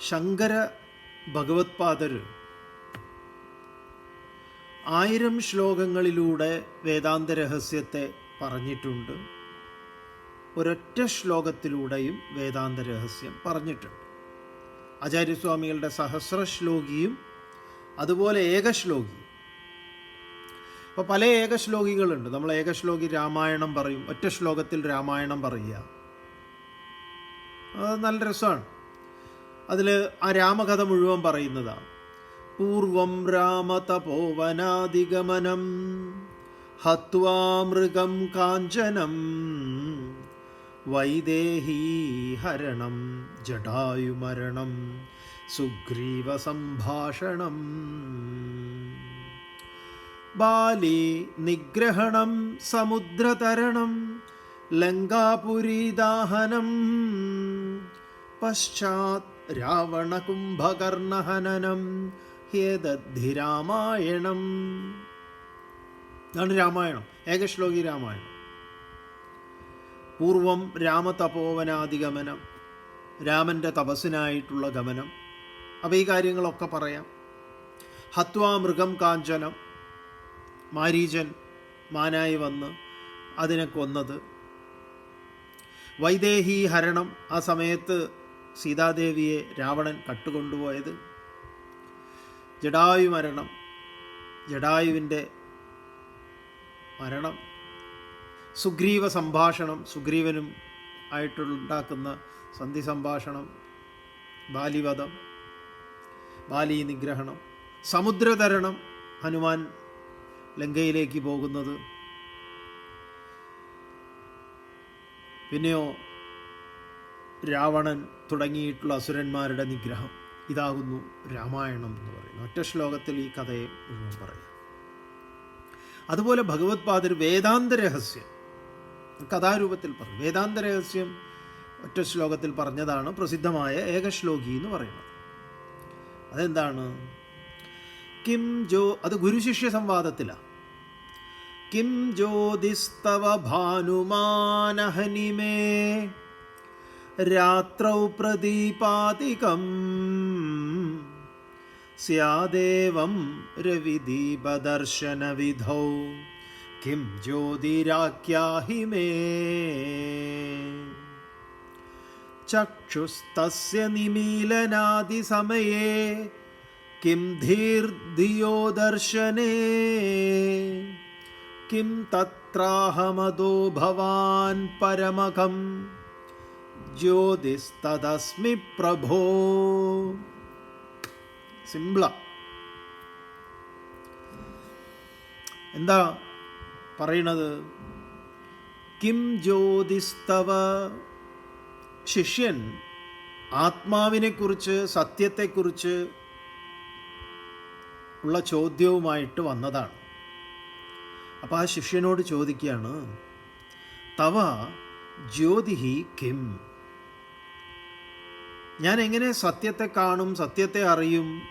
ശങ്കര ഭഗവത്പാദർ. ആയിരം ശ്ലോകങ്ങളിലൂടെ വേദാന്ത രഹസ്യത്തെ പറഞ്ഞിട്ടുണ്ട്. ഒരൊറ്റ ശ്ലോകത്തിലൂടെയും വേദാന്ത രഹസ്യം പറഞ്ഞിട്ടുണ്ട്. ആചാര്യസ്വാമികളുടെ സഹസ്ര ശ്ലോകിയും അതുപോലെ ഏകശ്ലോകിയും. അപ്പോൾ പല ഏകശ്ലോകികളുണ്ട്. നമ്മൾ ഏകശ്ലോകി രാമായണം പറയും. ഒറ്റ ശ്ലോകത്തിൽ രാമായണം പറയുക. അത് നല്ല രസമാണ്. അതിൽ ആ രാമകഥ മുഴുവൻ പറയുന്നതാണ്. പൂർവം രാമതപോവനാദിഗമനം മൃഗം കാഞ്ചനം വൈദേഹീഹരണം ജടായുമരണം സുഗ്രീവ സംഭാഷണം. ബാലി നിഗ്രഹണം സമുദ്രതരണം ലങ്കാപുരീദാഹനം പശ്ചാത് രാവണകുംഭകർണഹനനം ഹേതദ്ധി രാമായണം ഇതാണ് രാമായണം ഏകശ്ലോകി രാമായണം. പൂർവം രാമതപോവനാദിഗമനം രാമന്റെ തപസ്സിനായിട്ടുള്ള ഗമനം അപ്പോൾ ഈ കാര്യങ്ങളൊക്കെ പറയാം. ഹത്വാ മൃഗം കാഞ്ചനം മാരീചൻ മാനായി വന്ന് അതിനെ കൊന്നത്. വൈദേഹി ഹരണം ആ സമയത്ത് സീതാദേവിയെ രാവണൻ കട്ടുകൊണ്ടുപോയത്. ജഡായു മരണം ജഡായുവിന്റെ മരണം സുഗ്രീവ സംഭാഷണം സുഗ്രീവനും ആയിട്ടുണ്ടാക്കുന്ന സന്ധി സംഭാഷണം ബാലിവധം ബാലി നിഗ്രഹണം സമുദ്രതരണം ഹനുമാൻ ലങ്കയിലേക്ക് പോകുന്നത്. പിന്നെയോ രാവണൻ തുടങ്ങിയിട്ടുള്ള അസുരന്മാരുടെ നിഗ്രഹം ഇതാകുന്നു രാമായണം എന്ന് പറയുന്നത്. ഒറ്റ ശ്ലോകത്തിൽ ഈ കഥയെ മുഴുവൻ പറയാം. അതുപോലെ ഭഗവത്പാദർ വേദാന്ത രഹസ്യം കഥാരൂപത്തിൽ പറഞ്ഞു. വേദാന്ത രഹസ്യം ഒറ്റ ശ്ലോകത്തിൽ പറഞ്ഞതാണ് പ്രസിദ്ധമായ ഏകശ്ലോകി എന്ന് പറയുന്നത്. അതെന്താണ്? കിം ജോ അത് ഗുരുശിഷ്യ സംവാദത്തിലാണ് കിം ജ്യോതിസ്തവ ഭാനുമാനഹനിമേ രാത്രൗ പ്രദീപാതികം സ്യാദേവം രവിദീപദർശനവിധൗ. കിം ജ്യോതിരാഖ്യാഹി മേ. ചക്ഷുസ്തസ്യ നിമീലനാദിസമയേ. കിം ധീർധിയോ ദർശനേ. കിം തത്രാഹമദോ ഭവാൻ പരമകം. ജ്യോതിസ്തദസ്മി പ്രഭോ. സിംപ്ല. എന്താ പറയണത്? കിം ജ്യോതിസ്തവ ശിഷ്യൻ ആത്മാവിനെക്കുറിച്ച് സത്യത്തെക്കുറിച്ച് ഉള്ള ചോദ്യവുമായിട്ട് വന്നതാണ്. അപ്പോൾ ആ ശിഷ്യനോട് ചോദിക്കുകയാണ് തവ ജ്യോതിഹി കിം? ഞാൻ എങ്ങനെ സത്യത്തെ കാണും സത്യത്തെ അറിയും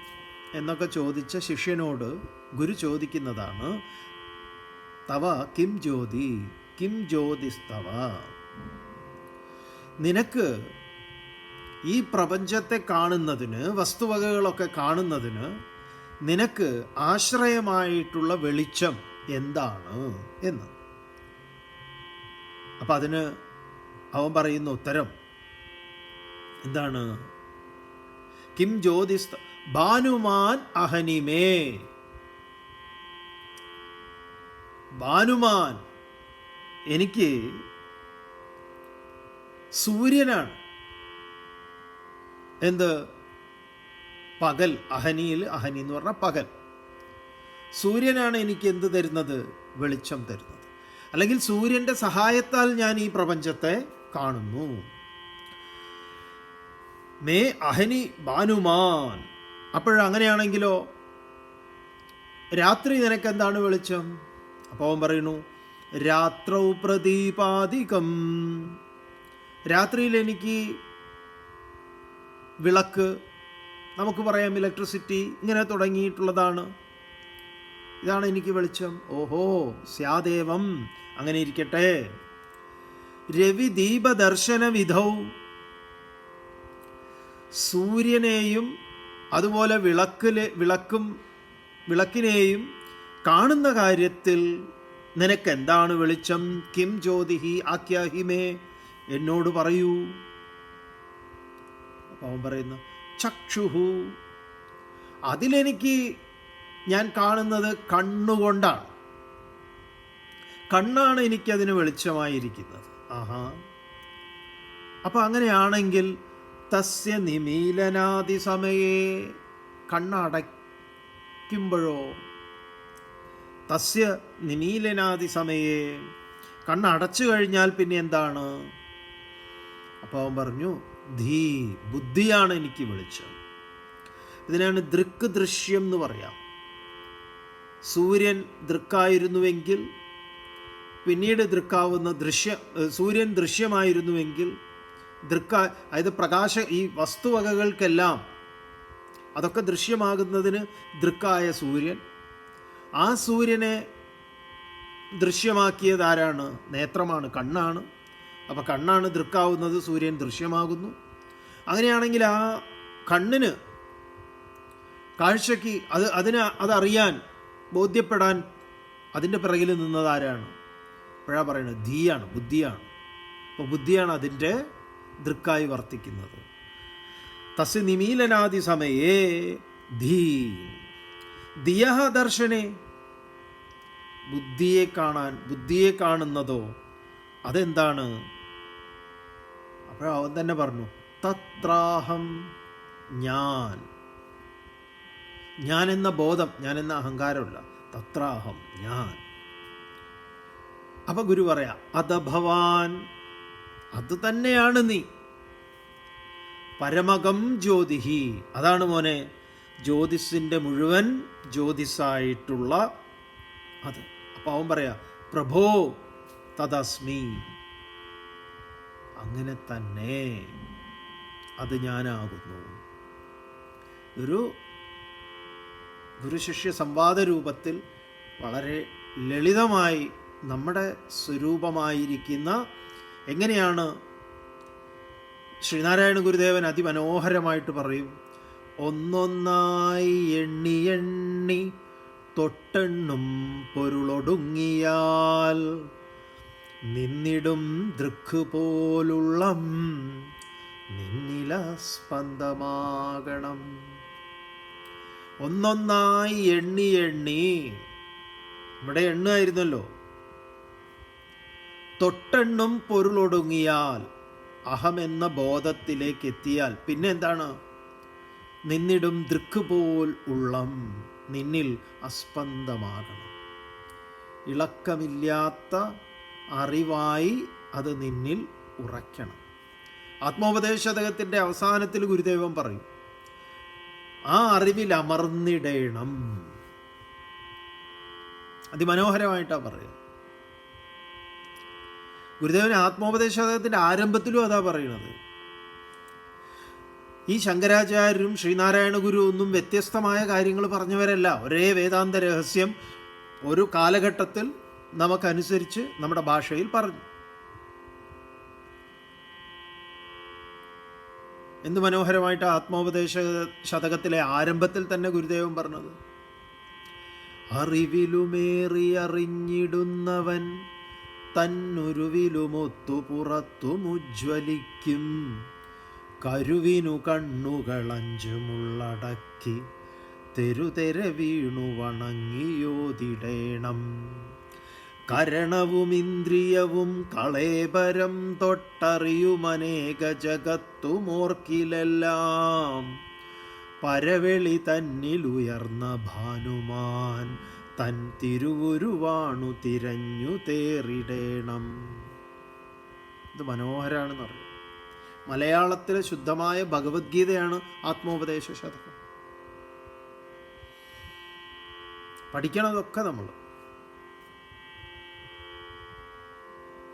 എന്നൊക്കെ ചോദിച്ച ശിഷ്യനോട് ഗുരു ചോദിക്കുന്നതാണ് തവ കിം ജ്യോതി കിം ജ്യോതിസ്തവ? നിനക്ക് ഈ പ്രപഞ്ചത്തെ കാണുന്നതിന് വസ്തുവകകളൊക്കെ കാണുന്നതിന് നിനക്ക് ആശ്രയമായിട്ടുള്ള വെളിച്ചം എന്താണ്? എന്ന്. അപ്പം അതിന് അവൻ പറയുന്ന ഉത്തരം എന്താണ്? കിം ജ്യോതിസ് ഭാനുമാൻ അഹനിമേ. ഭാനുമാൻ എനിക്ക് സൂര്യനാണ്. എന്ത്? പകൽ അഹനിയിൽ അഹനി എന്ന് പറഞ്ഞാൽ പകൽ. സൂര്യനാണ് എനിക്ക് എന്ത് തരുന്നത്? വെളിച്ചം തരുന്നത്. അല്ലെങ്കിൽ സൂര്യന്റെ സഹായത്താൽ ഞാൻ ഈ പ്രപഞ്ചത്തെ കാണുന്നു. മേ അഹനി ബാനുമാൻ അപ്പോഴങ്ങനെയാണെങ്കിലോ രാത്രി നിനക്ക് എന്താണ് വെളിച്ചം? അപ്പോൾ അവൻ പറയുന്നു രാത്രൗ പ്രദീപാധികം രാത്രിയിൽ എനിക്ക് വിളക്ക് നമുക്ക് പറയാം ഇലക്ട്രിസിറ്റി ഇങ്ങനെ തുടങ്ങിയിട്ടുള്ളതാണ്. ഇതാണ് എനിക്ക് വെളിച്ചം. ഓഹോ സ്യാദേവം. അങ്ങനെ ഇരിക്കട്ടെ. രവി ദീപദർശന സൂര്യനെയും അതുപോലെ വിളക്കിലെ വിളക്കും വിളക്കിനെയും കാണുന്ന കാര്യത്തിൽ നിനക്ക് എന്താണ് വെളിച്ചം? കിം ജ്യോതിഹി ആഖ്യാഹിമേ എന്നോട് പറയൂ. അവൻ പറയുന്നു ചക്ഷുഹു അതിലെനിക്ക് ഞാൻ കാണുന്നത് കണ്ണുകൊണ്ടാണ്. കണ്ണാണ് എനിക്കതിന് വെളിച്ചമായിരിക്കുന്നത്. ആഹാ. അപ്പോൾ അങ്ങനെയാണെങ്കിൽ തസ്യ നിമീലനാദി സമയേ കണ്ണടയ്ക്കുമ്പോഴോ? തസ്യ നിമീലനാദി സമയേ കണ്ണടച്ചു കഴിഞ്ഞാൽ പിന്നെ എന്താണ്? അപ്പോൾ അവൻ പറഞ്ഞു ധീ ബുദ്ധിയാണ് എനിക്ക് വിളിച്ചത് ഇതിനാണ് ദൃക്ക് ദൃശ്യം എന്ന് പറയാം. സൂര്യൻ ദൃക്കായിരുന്നുവെങ്കിൽ പിന്നീട് ദൃക്കാവുന്ന ദൃശ്യ സൂര്യൻ ദൃശ്യമായിരുന്നുവെങ്കിൽ ദൃക്ക അതായത് പ്രകാശ ഈ വസ്തുവകകൾക്കെല്ലാം അതൊക്കെ ദൃശ്യമാകുന്നതിന് ദൃക്കായ സൂര്യൻ. ആ സൂര്യനെ ദൃശ്യമാക്കിയത് ആരാണ്? നേത്രമാണ് കണ്ണാണ്. അപ്പോൾ കണ്ണാണ് ദൃക്കാവുന്നത് സൂര്യൻ ദൃശ്യമാകുന്നു. അങ്ങനെയാണെങ്കിൽ ആ കണ്ണിന് കാഴ്ചയ്ക്ക് അത് അതിന് അതറിയാൻ ബോധ്യപ്പെടാൻ അതിന്റെ പിറകിൽ നിന്നത് ആരാണ്? അപ്പോഴാ പറയുന്നത് ധീയാണ് ബുദ്ധിയാണ്. അപ്പോൾ ബുദ്ധിയാണ് അതിന്റെ ദൃക്കായി വർത്തിക്കുന്നത്. തസ് നിമീലനാദി സമയേ ധീ. ധിയ ദർശനെ ബുദ്ധിയെ കാണാൻ ബുദ്ധിയെ കാണുന്നതോ അതെന്താണ്? അപ്പോഴവൻ തന്നെ പറഞ്ഞു തത്രാഹം ഞാൻ. ഞാൻ എന്ന ബോധം ഞാൻ എന്ന അഹങ്കാരമല്ല തത്രാഹം ഞാൻ. അപ്പൊ ഗുരു പറയാ അത ഭവാൻ അത് തന്നെയാണ് നീ. പരമകം ജ്യോതിഹി. അതാണ് മോനെ ജ്യോതിസിന്റെ മുഴുവൻ ജ്യോതിസായിട്ടുള്ള അത്. അപ്പോൾ അവൻ പറയാ പ്രഭോ തദസ്മി. അങ്ങനെ തന്നെ അത് ഞാനാകുന്നു. ഒരു ഗുരുശിഷ്യ സംവാദ രൂപത്തിൽ വളരെ ലളിതമായി നമ്മുടെ സ്വരൂപമായിരിക്കുന്ന എങ്ങനെയാണ് ശ്രീനാരായണ ഗുരുദേവൻ അതിമനോഹരമായിട്ട് പറയും? ഒന്നൊന്നായി എണ്ണി എണ്ണി തൊട്ടെണ്ണും പൊരുളൊടുങ്ങിയാൽ നിന്നിടും ദൃക്ക് പോലുള്ള നിന്നില സ്പന്ദമാകണം. ഒന്നൊന്നായി എണ്ണി എണ്ണി ഇവിടെ എണ്ണായിരുന്നല്ലോ. തൊട്ടെണ്ണും പൊരുളൊടുങ്ങിയാൽ അഹമെന്ന ബോധത്തിലേക്ക് എത്തിയാൽ പിന്നെ എന്താണ് നിന്നിടും ദൃക്ക് പോൽ ഉള്ളം നിന്നിൽ അസ്പന്ദമാകണം ഇളക്കമില്ലാത്ത അറിവായി അത് നിന്നിൽ ഉറയ്ക്കണം. ആത്മോപദേശതകത്തിന്റെ അവസാനത്തിൽ ഗുരുദേവൻ പറയും ആ അറിവിൽ അമർന്നിടേണം. അതിമനോഹരമായിട്ടാണ് പറയുക ഗുരുദേവൻ ആത്മോപദേശതകത്തിന്റെ ആരംഭത്തിലും അതാ പറയുന്നത്. ഈ ശങ്കരാചാര്യരും ശ്രീനാരായണ ഗുരു ഒന്നും വ്യത്യസ്തമായ കാര്യങ്ങൾ പറഞ്ഞവരല്ല. ഒരേ വേദാന്ത രഹസ്യം ഒരു കാലഘട്ടത്തിൽ നമുക്കനുസരിച്ച് നമ്മുടെ ഭാഷയിൽ പറഞ്ഞു. എന്ത് മനോഹരമായിട്ട് ആത്മോപദേശ ശതകത്തിലെ ആരംഭത്തിൽ തന്നെ ഗുരുദേവൻ പറഞ്ഞത്. അറിവിലുമേറി അറിഞ്ഞിടുന്നവൻ തന്നുരുവിലുമൊത്തു പുറത്തുമുജ്വലിക്കും കരുവിനു കണ്ണുകളഞ്ചുമുള്ളടക്കി തെരുതെര വീണു വണങ്ങിയോതിടേണം. കരണവും ഇന്ദ്രിയവും കളേബരം തൊട്ടറിയുമനേക ജഗത്തുമോർക്കിലെല്ലാം പരവെളി തന്നിലുയർന്ന ഭാനുമാൻ തൻ തിരുവുരുവാണു തിരഞ്ഞു തേറിടേണം. ഇത് മനോഹരാണെന്ന് അറിയാം. മലയാളത്തിലെ ശുദ്ധമായ ഭഗവത്ഗീതയാണ് ആത്മോപദേശ ശതകം. പഠിക്കണതൊക്കെ നമ്മൾ